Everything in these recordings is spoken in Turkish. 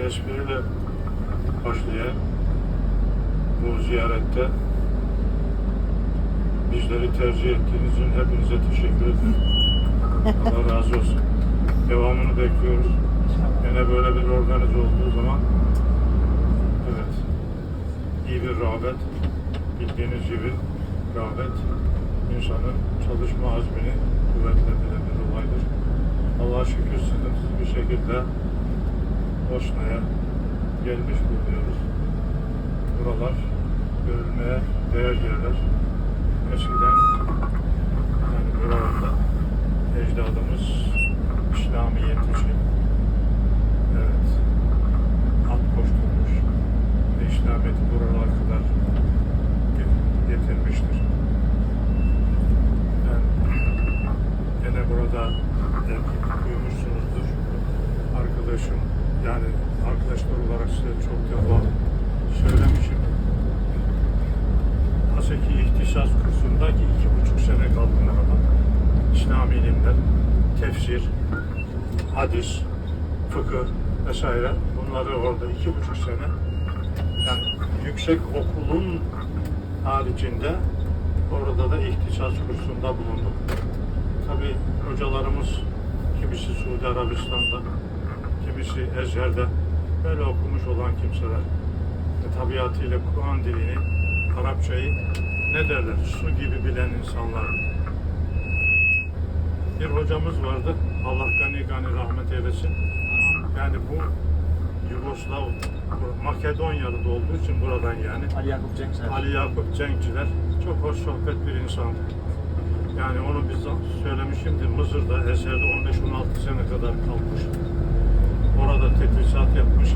bir espriyle başlayayım. Bu ziyarette bizleri tercih ettiğiniz için hepinize teşekkür ederim. Allah razı olsun. Devamını bekliyoruz. Yine böyle bir organize olduğu zaman evet iyi bir rağbet bildiğiniz gibi rağbet insanın çalışma azmini kuvvetlendiren bir olaydır. Allah'a şükür sıkıntısız bir şekilde Bosna'ya gelmiş bulunuyoruz. Buralar görülmeye değer yerler. Eskiden yani buralarda ecdadımız İslamiyet için evet at koşturmuş ve İslamiyet'i buralara kadar ge- getirmiştir. Ben gene burada e, duymuşsunuzdur. Arkadaşım yani arkadaşlar olarak size çok defa söylemişim. Haseki İhtisas kursundaki iki buçuk sene kaldım orada. İslami ilimler, tefsir, hadis, fıkıh vesaire. Bunları orada iki buçuk sene yani yüksek okulun haricinde orada da ihtisas kursunda bulundum. Tabi hocalarımız kimisi Suudi Arabistan'da, kimisi Ezher'de böyle okumuş olan kimseler. Ve tabiatıyla Kur'an dilini, Arapçayı ne derler, su gibi bilen insanlar. Bir hocamız vardı, Allah gani gani rahmet eylesin. Yani bu Yugoslav, Makedonyalı da olduğu için buradan yani. Ali Yakup Cenk Ali Yakup Cenkçiler çok hoş sohbet bir insandı. Yani onu biz söylemişimdir. Mısır'da, Eser'de 15-16 sene kadar kalmış. Orada tedrisat yapmış.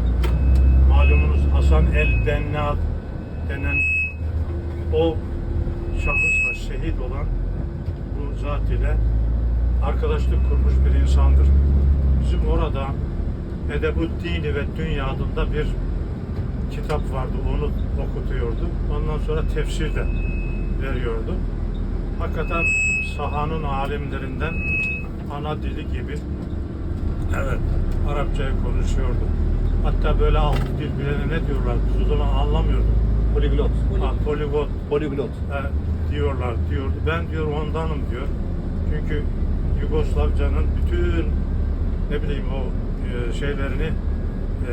Malumunuz Hasan el Benna denen o şahısla şehit olan bu zat ile arkadaşlık kurmuş bir insandır. Bizim orada Edebut Dini ve Dünya adında bir kitap vardı. Onu okutuyordu. Ondan sonra tefsir de veriyordu. Hakikaten sahanın alimlerinden ana dili gibi evet Arapçayı konuşuyordu. Hatta böyle alt dil bilene ne diyorlar? Biz o zaman anlamıyorduk. Poliglot. Ha, poligot Poliglot. e, diyorlar diyordu. Ben diyor ondanım diyor. Çünkü Yugoslavcanın bütün ne bileyim o e, şeylerini e,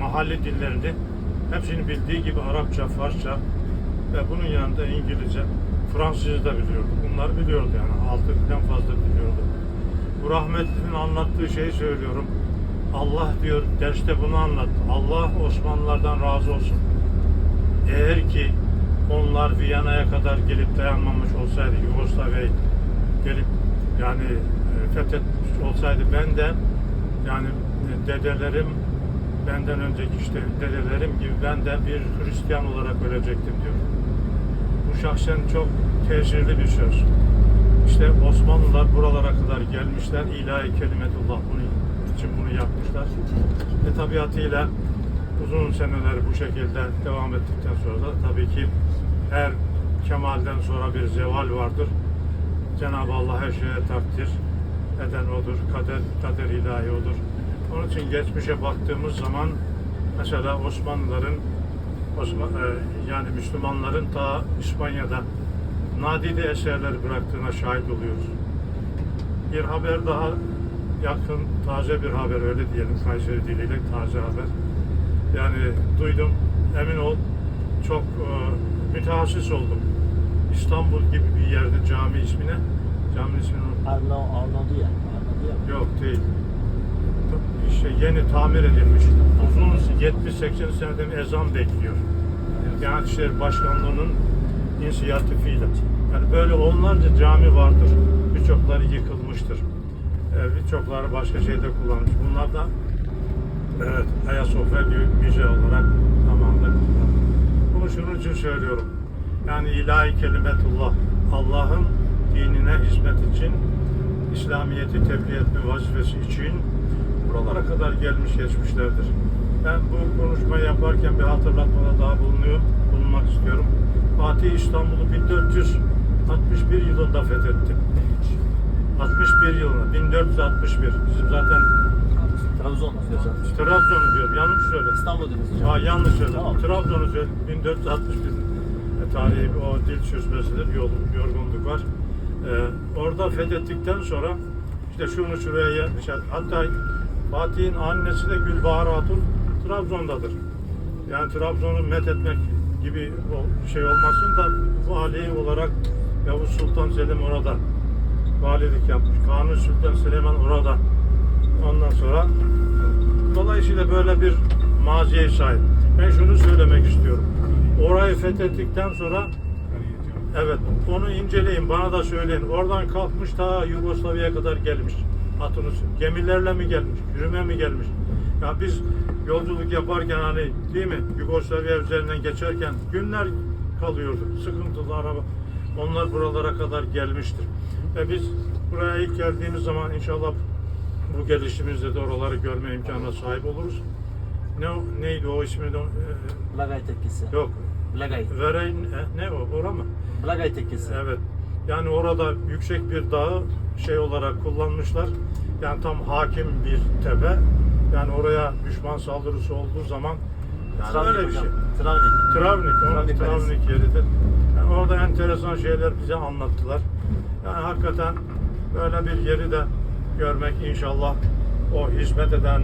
mahalle dillerini hepsini bildiği gibi Arapça, Farsça ve bunun yanında İngilizce, Fransızca da biliyordu. Bunları biliyordu yani. Altı dilden fazla biliyordu. Bu rahmetlinin anlattığı şeyi söylüyorum. Allah diyor derste bunu anlattı. Allah Osmanlılardan razı olsun. Eğer ki onlar Viyana'ya kadar gelip dayanmamış olsaydı, Yugoslavya'yı gelip yani e, fethetmiş olsaydı ben de yani e, dedelerim benden önceki işte dedelerim gibi ben de bir Hristiyan olarak ölecektim diyor. Bu şahsen çok tesirli bir söz. İşte Osmanlılar buralara kadar gelmişler. İlahi kelimetullah bunun için bunu yapmışlar. Ve tabiatıyla uzun seneler bu şekilde devam ettikten sonra da tabii ki her kemalden sonra bir zeval vardır. Cenab-ı Allah her şeye takdir eden odur. Kader, kader ilahi odur. Onun için geçmişe baktığımız zaman mesela Osmanlıların Osman, e, yani Müslümanların ta İspanya'da nadide eserler bıraktığına şahit oluyoruz. Bir haber daha yakın, taze bir haber öyle diyelim Kayseri diliyle taze haber. Yani duydum, emin ol çok e, mütehassıs oldum. İstanbul gibi bir yerde cami ismine, cami ismini. Arnav, Arnavdiya. Arnavdiya. Yok değil. İşte yeni tamir edilmiş. Uzun 70-80 seneden ezan bekliyor. Yani İçişleri Başkanlığı'nın inisiyatifiyle. Yani böyle onlarca cami vardır. Birçokları yıkılmıştır. Ee, birçokları başka şeyde kullanmış. Bunlar da evet, Ayasofya müze olarak kullanılmış. Bunu şunun için söylüyorum. Yani ilahi kelimetullah, Allah'ın dinine hizmet için, İslamiyet'i tebliğ etme vazifesi için buralara kadar gelmiş geçmişlerdir. Ben bu konuşmayı yaparken bir hatırlatmada daha bulunuyor, bulunmak istiyorum. Fatih İstanbul'u 1461 yılında fethetti. 61 yılında, 1461. Bizim zaten Trabzon. Trabzon'u diyorum. Yanlış söyledim. İstanbul hocam. Aa, yanlış söyledim. Tamam. Trabzon'u söyledim. 1461 tarihi o dil sürmesidir. Yol, yorgunluk var. Ee, orada fethettikten sonra işte şunu şuraya yerleşer. Hatta Fatih'in annesi de Gülbahar Hatun Trabzon'dadır. Yani Trabzon'u methetmek gibi o şey olmasın da vali olarak Yavuz Sultan Selim orada valilik yapmış. Kanuni Sultan Süleyman orada. Ondan sonra dolayısıyla böyle bir maziye sahip. Ben şunu söylemek istiyorum. Orayı fethettikten sonra evet onu inceleyin bana da söyleyin. Oradan kalkmış ta Yugoslavya'ya kadar gelmiş. Atunus gemilerle mi gelmiş, yürüme mi gelmiş? Ya biz yolculuk yaparken hani değil mi Yugoslavya üzerinden geçerken günler kalıyorduk. Sıkıntılı araba. Onlar buralara kadar gelmiştir. Ve biz buraya ilk geldiğimiz zaman inşallah bu gelişimizde de oraları görme imkanına sahip oluruz. Ne neydi o ismi? e, Blagay Tekkesi. yok. Blagay. Vereyn e, ne o? Ora mı? Blagay Tekkesi. Evet. Yani orada yüksek bir dağı şey olarak kullanmışlar. Yani tam hakim bir tepe. Yani oraya düşman saldırısı olduğu zaman yani Travnik öyle bir şey. Travnik. Travnik, Travnik. Travnik yeridir. Yani orada enteresan şeyler bize anlattılar. Yani hakikaten böyle bir yeri de görmek inşallah o hizmet eden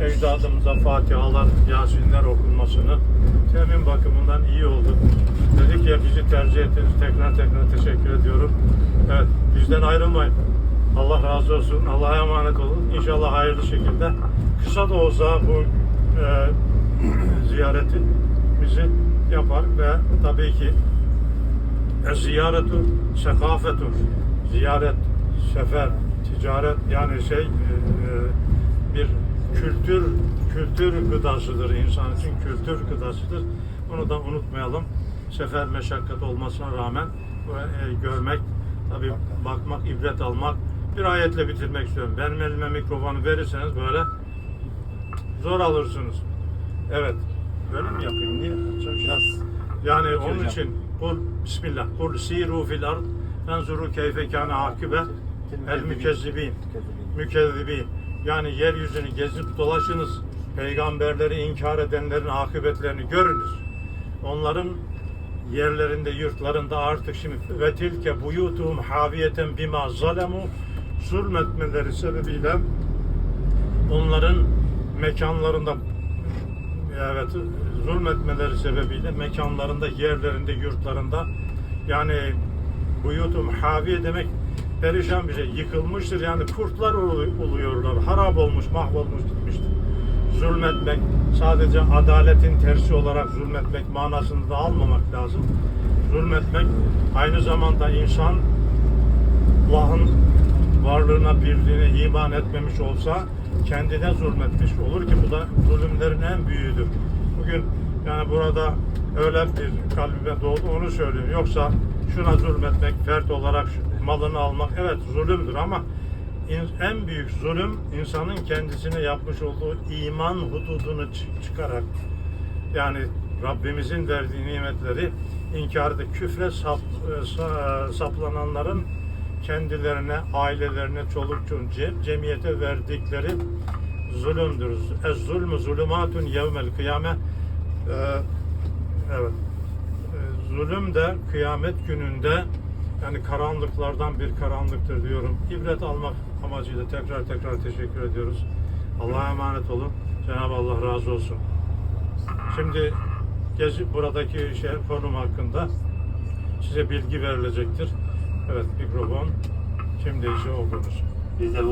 ecdadımıza Fatihalar, Yasinler okunmasını temin bakımından iyi oldu. Dedik ya bizi tercih ettiniz. Tekrar tekrar teşekkür ediyorum. Evet, bizden ayrılmayın. Allah razı olsun. Allah'a emanet olun. İnşallah hayırlı şekilde. Kısa da olsa bu e, ziyareti bizi yapar ve tabii ki e, ziyaretu sekafetun ziyaret, sefer, ticaret yani şey e, e, bir kültür kültür gıdasıdır insan için kültür gıdasıdır. Onu da unutmayalım. Sefer meşakkat olmasına rağmen e, görmek, tabii bakmak, ibret almak. Bir ayetle bitirmek istiyorum. Benim elime mikrofonu verirseniz böyle zor alırsınız. Evet. Böyle mi yapayım? Çok Biraz yani onun için kul bismillah kul siru fil ard fenzuru keyfe kana akibe el mükezzibin mükezzibin yani yeryüzünü gezip dolaşınız peygamberleri inkar edenlerin akıbetlerini görünüz. Onların yerlerinde yurtlarında artık şimdi ve tilke buyutuhum haviyeten bima zalemu zulmetmeleri sebebiyle onların mekanlarında evet zulmetmeleri sebebiyle mekanlarında, yerlerinde, yurtlarında yani buyutum haviye demek perişan bir şey. Yıkılmıştır yani kurtlar uluyorlar. Harap olmuş, mahvolmuş gitmiştir. Zulmetmek sadece adaletin tersi olarak zulmetmek manasını da almamak lazım. Zulmetmek aynı zamanda insan Allah'ın varlığına, birliğine iman etmemiş olsa kendine zulmetmiş olur ki bu da zulümlerin en büyüğüdür. Bugün yani burada öyle bir kalbime doğdu onu söylüyorum. Yoksa şuna zulmetmek, fert olarak malını almak evet zulümdür ama en büyük zulüm insanın kendisine yapmış olduğu iman hududunu çı- çıkarak yani Rabbimizin verdiği nimetleri inkarda küfre sap, e, sa- saplananların kendilerine, ailelerine, çoluk çocuk, ce- cemiyete verdikleri zulümdür. Ez zulmü zulümatun yevmel kıyame Ee, evet. Ee, zulüm de kıyamet gününde yani karanlıklardan bir karanlıktır diyorum. İbret almak amacıyla tekrar tekrar teşekkür ediyoruz. Allah'a emanet olun. Cenab-ı Allah razı olsun. Şimdi gezi buradaki şey konum hakkında size bilgi verilecektir. Evet mikrofon kimdeyse de